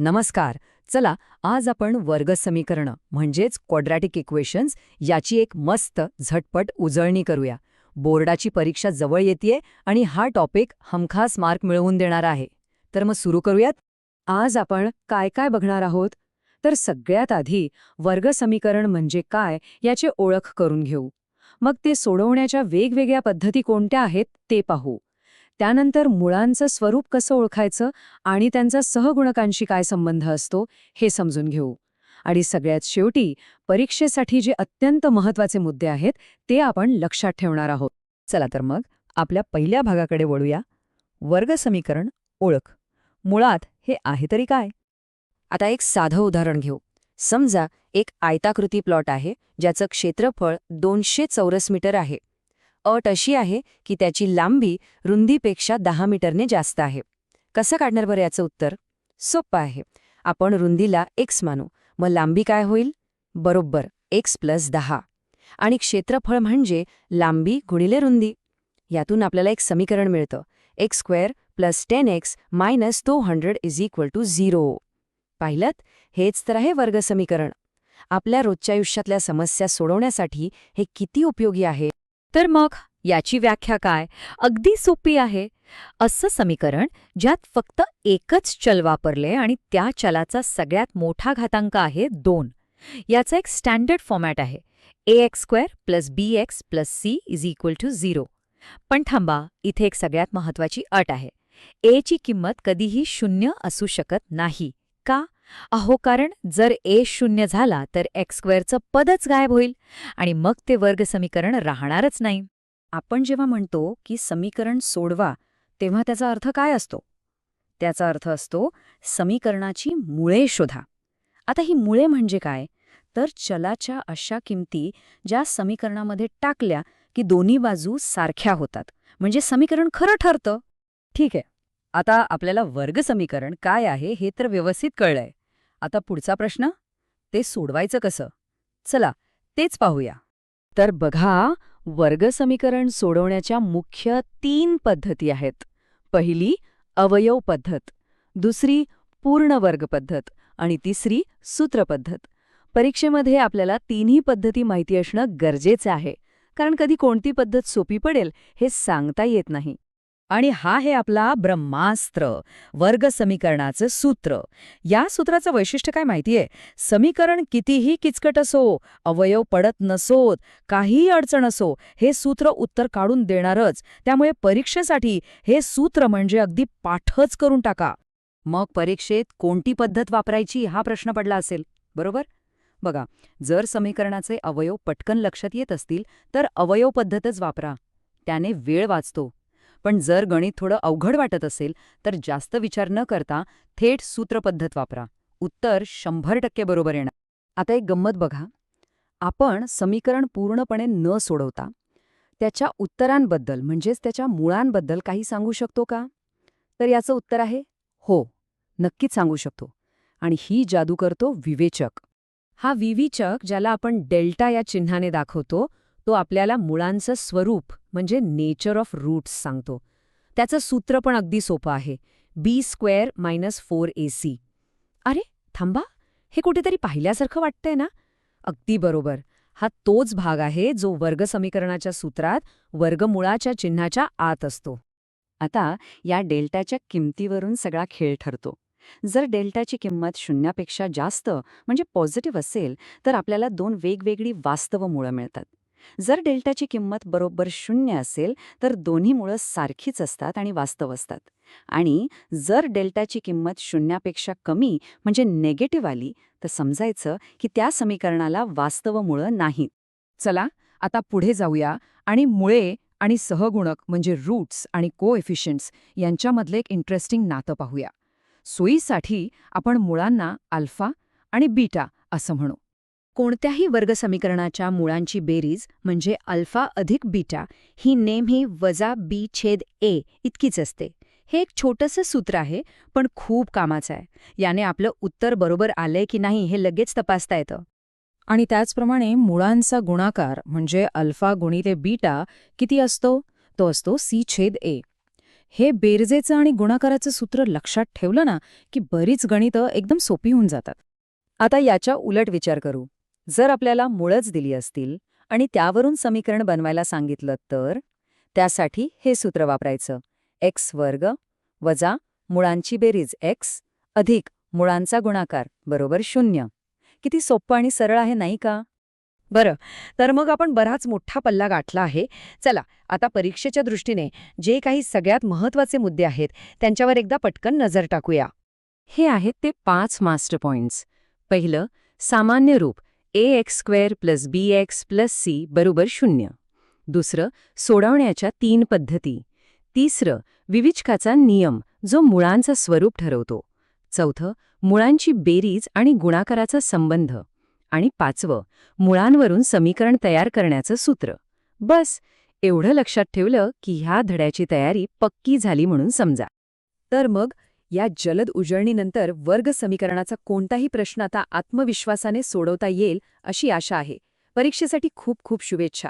नमस्कार. चला आज आपण वर्ग समीकरणं म्हणजेच क्वाड्रॅटिक इक्वेशन्स याची एक मस्त झटपट उजळणी करूया. बोर्डाची परीक्षा जवळ येते आणि हा टॉपिक हमखास मार्क मिळवून देणार आहे. तर मग सुरू करूयात? आज आपण काय काय बघणार आहोत? तर सगळ्यात आधी वर्ग समीकरण म्हणजे काय याची ओळख करून घेऊ. मग ते सोडवण्याच्या वेगवेगळ्या पद्धती कोणत्या आहेत ते पाहू. त्यानंतर मुळांचं स्वरूप कसं ओळखायचं आणि त्यांचा सहगुणकांशी काय संबंध असतो हे समजून घेऊ. आणि सगळ्यात शेवटी परीक्षेसाठी जे अत्यंत महत्त्वाचे मुद्दे आहेत ते आपण लक्षात ठेवणार आहोत. चला तर मग आपल्या पहिल्या भागाकडे वळूया. वर्ग समीकरण ओळख. मुळात हे आहे तरी काय? आता एक साधं उदाहरण घेऊ. समजा एक आयताकृती प्लॉट आहे ज्याचं क्षेत्रफळ दोनशे चौरस मीटर आहे. अट अशी आहे की त्याची लांबी रुंदीपेक्षा दहा मीटरने जास्त आहे. कसं काढणार बरं याचं उत्तर? सोपं आहे. आपण रुंदीला एक्स मानू. मग लांबी काय होईल? बरोबर एक्स प्लस दहा. आणि क्षेत्रफळ म्हणजे लांबी गुणिले रुंदी. यातून आपल्याला एक समीकरण मिळतं. X square plus ten X minus two hundred is equal to zero पाहिलं हेच तर आहे वर्ग समीकरण. आपल्या रोजच्या आयुष्यातल्या समस्या सोडवण्यासाठी हे किती उपयोगी आहे? तर मग याची व्याख्या काय? अगदी सोपी आहे. असं समीकरण ज्यात फक्त एकच चल वापरले आणि त्या चलाचा सगळ्यात मोठा घातांक आहे दोन. याचा एक स्टँडर्ड फॉर्मॅट आहे. A X square plus B X plus C is equal to zero पण थांबा इथे एक सगळ्यात महत्वाची अट आहे. ए ची किंमत कधीही शून्य असू शकत नाही. का? अहो कारण जर ए शून्य झाला तर एक्स स्क्वेअरचं पदच गायब होईल आणि मग ते वर्ग समीकरण राहणारच नाही. आपण जेव्हा म्हणतो की समीकरण सोडवा तेव्हा त्याचा अर्थ काय असतो? त्याचा अर्थ असतो समीकरणाची मुळे शोधा. आता ही मुळे म्हणजे काय? तर चलाच्या अशा किमती ज्या समीकरणामध्ये टाकल्या की दोन्ही बाजू सारख्या होतात. म्हणजे समीकरण खरं ठरतं. ठीक आहे. आता आपल्याला वर्ग समीकरण काय आहे हे तर व्यवस्थित कळलंय. आता पुढचा प्रश्न? ते सोडवायचं कसं? चला तेच पाहूया. तर बघा वर्ग समीकरण सोडवण्याच्या मुख्य तीन पद्धती आहेत. पहिली अवयव पद्धत. दुसरी पूर्ण वर्ग पद्धत. आणि तिसरी सूत्र पद्धत. परीक्षेमध्ये आपल्याला तिन्ही पद्धती माहिती असणं गरजेचं आहे. कारण कधी कोणती पद्धत सोपी पडेल हे सांगता येत नाही. आणि हा आहे आपला ब्रह्मास्त्र वर्ग समीकरणाचं सूत्र. या सूत्राचं वैशिष्ट्य काय माहितीये समीकरण कितीही किचकट असो अवयव पडत नसोत काहीही अडचण असो हे सूत्र उत्तर काढून देणारच. त्यामुळे परीक्षेसाठी हे सूत्र म्हणजे अगदी पाठच करून टाका. मग परीक्षेत कोणती पद्धत वापरायची हा प्रश्न पडला असेल बरोबर? बघा जर समीकरणाचे अवयव पटकन लक्षात येत असतील तर अवयव पद्धतच वापरा. त्याने वेळ वाचतो. पण जर गणित थोडं अवघड वाटत असेल तर जास्त विचार न करता थेट सूत्रपद्धत वापरा. उत्तर शंभर टक्के बरोबर येणार. आता एक गंमत बघा. आपण समीकरण पूर्णपणे न सोडवता त्याच्या उत्तरांबद्दल म्हणजेच त्याच्या मुळांबद्दल काही सांगू शकतो का? तर याचं उत्तर आहे हो नक्कीच सांगू शकतो. आणि ही जादू करतो विवेचक. हा विविचक ज्याला आपण डेल्टा या चिन्हाने दाखवतो तो आपल्याला मुळांचं स्वरूप म्हणजे नेचर ऑफ रूट्स सांगतो. त्याचं सूत्र पण अगदी सोपं आहे. B square minus four A C अरे थांबा. हे कुठेतरी पाहिल्यासारखं वाटतंय ना? अगदी बरोबर. हा तोच भाग आहे जो वर्ग समीकरणाच्या सूत्रात वर्गमुळाच्या चिन्हाच्या आत असतो. आता या डेल्टाच्या किमतीवरून सगळा खेळ ठरतो. जर डेल्टाची किंमत शून्यापेक्षा जास्त म्हणजे पॉझिटिव्ह असेल तर आपल्याला दोन वेगवेगळी वास्तव मुळं मिळतात. जर डेल्टाची किंमत बरोबर शून्य असेल तर दोन्ही मुळं सारखीच असतात आणि वास्तव असतात. आणि जर डेल्टाची किंमत शून्यापेक्षा कमी म्हणजे नेगेटिव्ह आली तर समजायचं की त्या समीकरणाला वास्तव मुळं नाहीत. चला आता पुढे जाऊया आणि मुळे आणि सहगुणक म्हणजे रूट्स आणि को एफिशियंट्स यांच्यामधले एक इंटरेस्टिंग नातं पाहूया. सोयीसाठी आपण मुळांना अल्फा आणि बीटा असं म्हणू. कोणत्याही वर्ग समीकरणाच्या मुळांची बेरीज म्हणजे अल्फा अधिक बीटा ही नेहमी वजा बी छेद ए इतकीच असते. हे एक छोटंसं सूत्र आहे पण खूप कामाचं आहे. याने आपलं उत्तर बरोबर आलंय की नाही हे लगेच तपासता येतं. आणि त्याचप्रमाणे मुळांचा गुणाकार म्हणजे अल्फा गुणिले बीटा किती असतो? तो असतो सी छेद ए. हे बेरजेचं आणि गुणाकाराचं सूत्र लक्षात ठेवलं ना की बरीच गणितं एकदम सोपी होऊन जातात. आता याच्या उलट विचार करू. जर आपल्याला मुळच दिली असतील आणि त्यावरून समीकरण बनवायला सांगितलं तर त्यासाठी हे सूत्र वापरायचं. एक्स वर्ग वजा मुळांची बेरीज एक्स अधिक मुळांचा गुणाकार बरोबर शून्य. किती सोपं आणि सरळ आहे नाही का? बरं तर मग आपण बराच मोठा पल्ला गाठला आहे. चला आता परीक्षेच्या दृष्टीने जे काही सगळ्यात महत्त्वाचे मुद्दे आहेत त्यांच्यावर एकदा पटकन नजर टाकूया. हे आहेत ते पाच मास्टर पॉइंट्स. पहिलं सामान्य रूप. A X square plus B X plus C बरोबर शून्य. दुसरं सोडवण्याच्या तीन पद्धती. तिसरं विविचकाचा नियम जो मुळांचा स्वरूप ठरवतो. चौथं मुळांची बेरीज आणि गुणाकाराचा संबंध. आणि पाचवं मुळांवरून समीकरण तयार करण्याचं सूत्र. बस एवढं लक्षात ठेवलं की ह्या धड्याची तयारी पक्की झाली म्हणून समजा. तर मग या जलद उजळणीनंतर वर्ग समीकरणाचा कोणताही प्रश्न आता आत्मविश्वासाने सोडवता येईल अशी आशा आहे. परीक्षेसाठी खूप खूप शुभेच्छा.